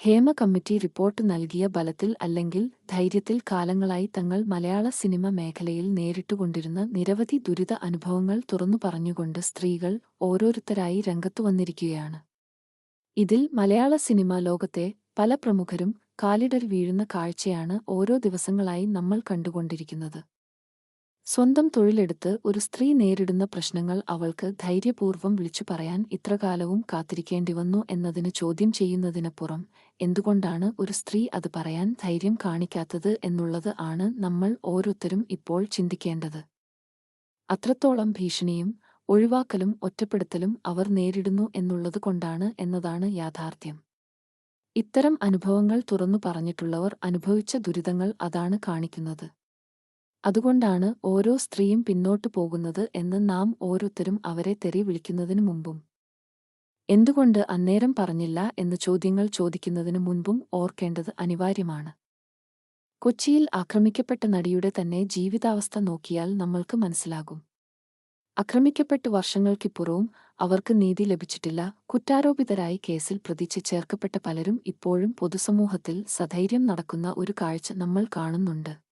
Hema committee report നൽകിയ ബലത്തിൽ അല്ലെങ്കിൽ ധൈര്യത്തിൽ കാലങ്ങളായി തങ്ങൾ മലയാള സിനിമ മേഖലയിൽ നേരിട്ടുകൊണ്ടിരുന്ന നിരവധി ദുരിത അനുഭവങ്ങൾ തുറന്നു പറഞ്ഞുകൊണ്ട് സ്ത്രീകൾ ഓരോരുത്തരായി രംഗത്തു വന്നിരിക്കുകയാണ്. ഇതിൽ മലയാള സിനിമാ ലോകത്തെ പല പ്രമുഖരും കാലിടർ വീഴുന്ന കാഴ്ചയാണ് ഓരോ ദിവസങ്ങളായി നമ്മൾ കണ്ടുകൊണ്ടിരിക്കുന്നത്. സ്വന്തം തൊഴിലെടുത്ത് ഒരു സ്ത്രീ നേരിടുന്ന പ്രശ്നങ്ങൾ അവൾക്ക് ധൈര്യപൂർവം വിളിച്ചു പറയാൻ ഇത്രകാലവും കാത്തിരിക്കേണ്ടി വന്നു എന്നതിന് ചോദ്യം ചെയ്യുന്നതിനപ്പുറം എന്തുകൊണ്ടാണ് ഒരു സ്ത്രീ അത് പറയാൻ ധൈര്യം കാണിക്കാത്തത് എന്നുള്ളത് ആണ് നമ്മൾ ഓരോരുത്തരും ഇപ്പോൾ ചിന്തിക്കേണ്ടത്. അത്രത്തോളം ഭീഷണിയും ഒഴിവാക്കലും ഒറ്റപ്പെടുത്തലും അവർ നേരിടുന്നു എന്നുള്ളത് കൊണ്ടാണ് എന്നതാണ് യാഥാർത്ഥ്യം. ഇത്തരം അനുഭവങ്ങൾ തുറന്നു പറഞ്ഞിട്ടുള്ളവർ അനുഭവിച്ച ദുരിതങ്ങൾ അതാണ് കാണിക്കുന്നത്. അതുകൊണ്ടാണ് ഓരോ സ്ത്രീയും പിന്നോട്ടു പോകുന്നത് എന്ന് നാം ഓരോരുത്തരും അവരെ തെറി വിളിക്കുന്നതിനു മുമ്പും. എന്തുകൊണ്ട് അന്നേരം പറഞ്ഞില്ല എന്ന് ചോദ്യങ്ങൾ ചോദിക്കുന്നതിനു മുൻപും ഓർക്കേണ്ടത് അനിവാര്യമാണ്. കൊച്ചിയിൽ ആക്രമിക്കപ്പെട്ട നടിയുടെ തന്നെ ജീവിതാവസ്ഥ നോക്കിയാൽ നമ്മൾക്ക് മനസ്സിലാകും. ആക്രമിക്കപ്പെട്ട് വർഷങ്ങൾക്കിപ്പുറവും അവർക്ക് നീതി ലഭിച്ചിട്ടില്ല. കുറ്റാരോപിതരായി കേസിൽ പ്രതിച്ച് ചേർക്കപ്പെട്ട പലരും ഇപ്പോഴും പൊതുസമൂഹത്തിൽ സധൈര്യം നടക്കുന്ന ഒരു കാഴ്ച നമ്മൾ കാണുന്നുണ്ട്.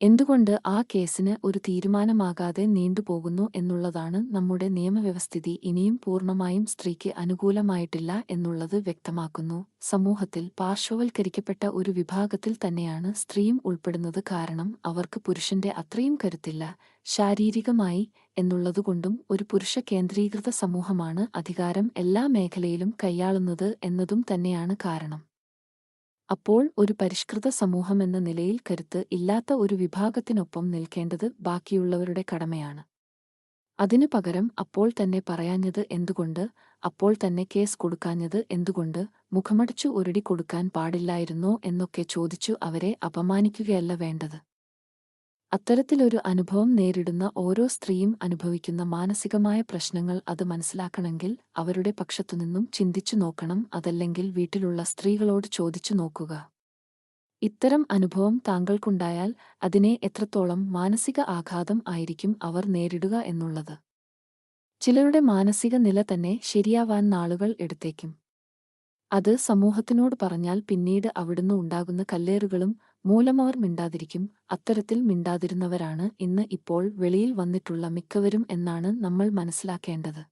എന്തുകൊണ്ട് ആ കേസിന് ഒരു തീരുമാനമാകാതെ നീണ്ടുപോകുന്നു എന്നുള്ളതാണ് നമ്മുടെ നിയമവ്യവസ്ഥിതി ഇനിയും പൂർണമായും സ്ത്രീക്ക് അനുകൂലമായിട്ടില്ല എന്നുള്ളത് വ്യക്തമാക്കുന്നു. സമൂഹത്തിൽ പാർശ്വവൽക്കരിക്കപ്പെട്ട ഒരു വിഭാഗത്തിൽ തന്നെയാണ് സ്ത്രീയും ഉൾപ്പെടുന്നത് കാരണം അവർക്ക് പുരുഷന്റെ അത്രയും കരുത്തില്ല. ശാരീരികമായി എന്നുള്ളതുകൊണ്ടും ഒരു പുരുഷ കേന്ദ്രീകൃത സമൂഹമാണ് അധികാരം എല്ലാ മേഖലയിലും കൈയാളുന്നത് എന്നതും തന്നെയാണ് കാരണം. അപ്പോൾ ഒരു പരിഷ്കൃത സമൂഹം എന്ന നിലയിൽ കരുത്ത് ഇല്ലാത്ത ഒരു വിഭാഗത്തിനൊപ്പം നിൽക്കേണ്ടത് ബാക്കിയുള്ളവരുടെ കടമയാണ്. അതിനു പകരം അപ്പോൾ തന്നെ പറയാഞ്ഞത് എന്തുകൊണ്ട് അപ്പോൾ തന്നെ കേസ് കൊടുക്കാഞ്ഞത് എന്തുകൊണ്ട് മുഖമടച്ചു ഒരടി കൊടുക്കാൻ പാടില്ലായിരുന്നോ എന്നൊക്കെ ചോദിച്ചു അവരെ അപമാനിക്കുകയല്ല വേണ്ടത്. അത്തരത്തിലൊരു അനുഭവം നേരിടുന്ന ഓരോ സ്ത്രീയും അനുഭവിക്കുന്ന മാനസികമായ പ്രശ്നങ്ങൾ അത് മനസ്സിലാക്കണമെങ്കിൽ അവരുടെ പക്ഷത്തുനിന്നും ചിന്തിച്ചു നോക്കണം അതല്ലെങ്കിൽ വീട്ടിലുള്ള സ്ത്രീകളോട് ചോദിച്ചു നോക്കുക. ഇത്തരം അനുഭവം താങ്കൾക്കുണ്ടായാൽ അതിനെ എത്രത്തോളം മാനസിക ആഘാതം ആയിരിക്കും അവർ നേരിടുക എന്നുള്ളത്. ചിലരുടെ മാനസിക നില തന്നെ ശരിയാവാൻ നാളുകൾ എടുത്തേക്കും. അത് സമൂഹത്തിനോട് പറഞ്ഞാൽ പിന്നീട് അവിടുന്ന് ഉണ്ടാകുന്ന കല്ലേറുകളും മൂലമവർ മിണ്ടാതിരിക്കും അത്തരത്തിൽ മിണ്ടാതിരുന്നവരാണ് ഇന്ന് ഇപ്പോൾ വെളിയിൽ വന്നിട്ടുള്ള മിക്കവരും എന്നാണ് നമ്മൾ മനസ്സിലാക്കേണ്ടത്.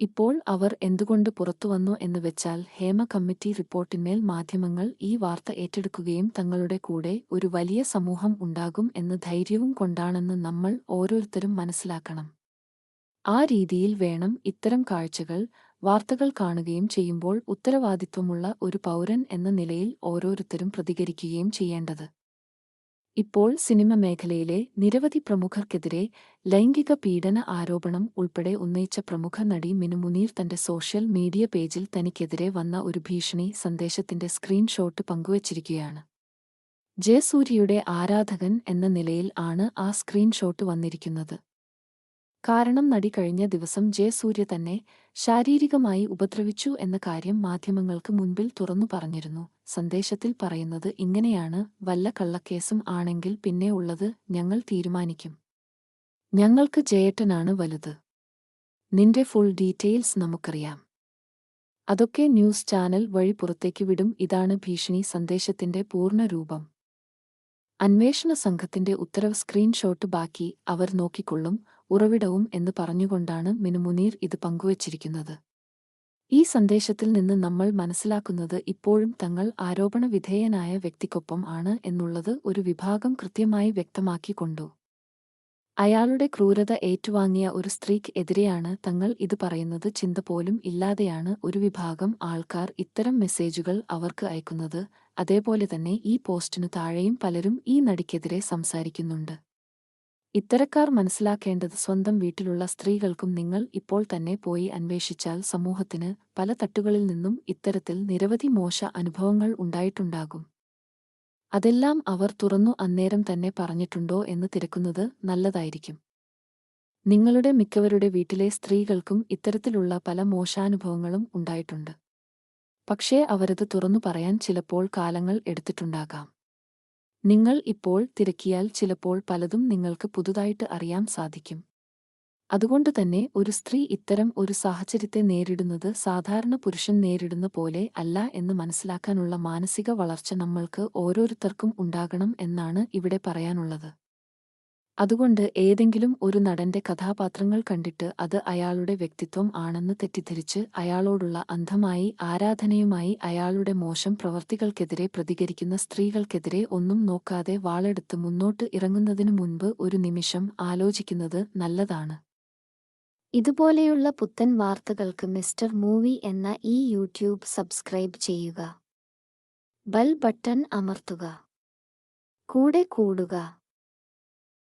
ഇപ്പോൾ അവർ എന്തുകൊണ്ട് പുറത്തുവന്നു എന്ന് വെച്ചാൽ ഹേമ കമ്മിറ്റി റിപ്പോർട്ടിന്മേൽ മാധ്യമങ്ങൾ ഈ വാർത്ത ഏറ്റെടുക്കുകയും തങ്ങളുടെ കൂടെ ഒരു വലിയ സമൂഹം ഉണ്ടാകും എന്ന് ധൈര്യവും കൊണ്ടാണെന്ന് നമ്മൾ ഓരോരുത്തരും മനസ്സിലാക്കണം. ആ രീതിയിൽ വേണം ഇത്തരം കാഴ്ചകൾ വാർത്തകൾ കാണുകയും ചെയ്യുമ്പോൾ ഉത്തരവാദിത്വമുള്ള ഒരു പൗരൻ എന്ന നിലയിൽ ഓരോരുത്തരും പ്രതികരിക്കുകയും ചെയ്യേണ്ടത്. ഇപ്പോൾ സിനിമ മേഖലയിലെ നിരവധി പ്രമുഖർക്കെതിരെ ലൈംഗിക പീഡന ആരോപണം ഉൾപ്പെടെ ഉന്നയിച്ച പ്രമുഖ നടി മിനു മുനീർ തന്റെ സോഷ്യൽ മീഡിയ പേജിൽ തനിക്കെതിരെ വന്ന ഒരു ഭീഷണി സന്ദേശത്തിന്റെ സ്ക്രീൻഷോട്ട് പങ്കുവച്ചിരിക്കുകയാണ്. ജയസൂര്യയുടെ ആരാധകൻ എന്ന നിലയിൽ ആണ് ആ സ്ക്രീൻഷോട്ട് വന്നിരിക്കുന്നത്. കാരണം നടി കഴിഞ്ഞ ദിവസം ജയസൂര്യ തന്നെ ശാരീരികമായി ഉപദ്രവിച്ചു എന്ന കാര്യം മാധ്യമങ്ങൾക്ക് മുൻപിൽ തുറന്നു പറഞ്ഞിരുന്നു. സന്ദേശത്തിൽ പറയുന്നത് ഇങ്ങനെയാണ് വല്ല കള്ളക്കേസും ആണെങ്കിൽ പിന്നെ ഉള്ളത് ഞങ്ങൾ തീരുമാനിക്കും. ഞങ്ങൾക്ക് ജയേട്ടനാണ് വലുത്. നിന്റെ ഫുൾ ഡീറ്റെയിൽസ് നമുക്കറിയാം. അതൊക്കെ ന്യൂസ് ചാനൽ വഴി പുറത്തേക്ക് വിടും. ഇതാണ് ഭീഷണി സന്ദേശത്തിന്റെ പൂർണരൂപം അന്വേഷണ സംഘത്തിന്റെ ഉത്തരവ് സ്ക്രീൻഷോട്ട് ബാക്കി. അവർ നോക്കിക്കൊള്ളും. ഉറവിടവും എന്ന് പറഞ്ഞുകൊണ്ടാണ് മിനുമുനീർ ഇത് പങ്കുവച്ചിരിക്കുന്നത്. ഈ സന്ദേശത്തിൽ നിന്ന് നമ്മൾ മനസ്സിലാക്കുന്നത് ഇപ്പോഴും തങ്ങൾ ആരോപണ വിധേയനായ വ്യക്തിക്കൊപ്പം ആണ് എന്നുള്ളത് ഒരു വിഭാഗം കൃത്യമായി വ്യക്തമാക്കിക്കൊണ്ടു. അയാളുടെ ക്രൂരത ഏറ്റുവാങ്ങിയ ഒരു സ്ത്രീക്ക് എതിരെയാണ് തങ്ങൾ ഇത് പറയുന്നത്. ചിന്ത പോലും ഇല്ലാതെയാണ് ഒരു വിഭാഗം ആൾക്കാർ ഇത്തരം മെസ്സേജുകൾ അവർക്ക് അയക്കുന്നത്. അതേപോലെ തന്നെ ഈ പോസ്റ്റിനു താഴെയും പലരും ഈ നടിക്കെതിരെ സംസാരിക്കുന്നുണ്ട്. ഇത്തരക്കാർ മനസ്സിലാക്കേണ്ടത് സ്വന്തം വീട്ടിലുള്ള സ്ത്രീകൾക്കും നിങ്ങൾ ഇപ്പോൾ തന്നെ പോയി അന്വേഷിച്ചാൽ സമൂഹത്തിന് പല തട്ടുകളിൽ നിന്നും ഇത്തരത്തിൽ നിരവധി മോശ അനുഭവങ്ങൾ ഉണ്ടായിട്ടുണ്ടാകും. അതെല്ലാം അവർ തുറന്നു അന്നേരം തന്നെ പറഞ്ഞിട്ടുണ്ടോ എന്ന് തിരക്കുന്നത് നല്ലതായിരിക്കും. നിങ്ങളുടെ മിക്കവരുടെ വീട്ടിലെ സ്ത്രീകൾക്കും ഇത്തരത്തിലുള്ള പല മോശാനുഭവങ്ങളും ഉണ്ടായിട്ടുണ്ട്. പക്ഷേ അവരത് തുറന്നു പറയാൻ ചിലപ്പോൾ കാലങ്ങൾ എടുത്തിട്ടുണ്ടാകാം. നിങ്ങൾ ഇപ്പോൾ തിരക്കിയാൽ ചിലപ്പോൾ പലതും നിങ്ങൾക്ക് പുതുതായിട്ട് അറിയാൻ സാധിക്കും. അതുകൊണ്ടുതന്നെ ഒരു സ്ത്രീ ഇത്തരം ഒരു സാഹചര്യത്തെ നേരിടുന്നത് സാധാരണ പുരുഷൻ നേരിടുന്ന പോലെ അല്ല എന്ന് മനസ്സിലാക്കാനുള്ള മാനസിക വളർച്ച നമ്മൾക്ക് ഓരോരുത്തർക്കും ഉണ്ടാകണം എന്നാണ് ഇവിടെ പറയാനുള്ളത്. അതുകൊണ്ട് ഏതെങ്കിലും ഒരു നടന്റെ കഥാപാത്രങ്ങൾ കണ്ടിട്ട് അത് അയാളുടെ വ്യക്തിത്വം ആണെന്ന് തെറ്റിദ്ധരിച്ച് അയാളോടുള്ള അന്ധമായി ആരാധനയുമായി അയാളുടെ മോശം പ്രവർത്തികൾക്കെതിരെ പ്രതികരിക്കുന്ന സ്ത്രീകൾക്കെതിരെ ഒന്നും നോക്കാതെ വാളെടുത്ത് മുന്നോട്ട് ഇറങ്ങുന്നതിനു മുൻപ് ഒരു നിമിഷം ആലോചിക്കുന്നത് നല്ലതാണ്. ഇതുപോലെയുള്ള പുത്തൻ വാർത്തകൾക്ക് മിസ്റ്റർ മൂവി എന്ന ഈ യൂട്യൂബ് സബ്സ്ക്രൈബ് ചെയ്യുക. ബൽ ബട്ടൺ അമർത്തുക. കൂടെ കൂടുക.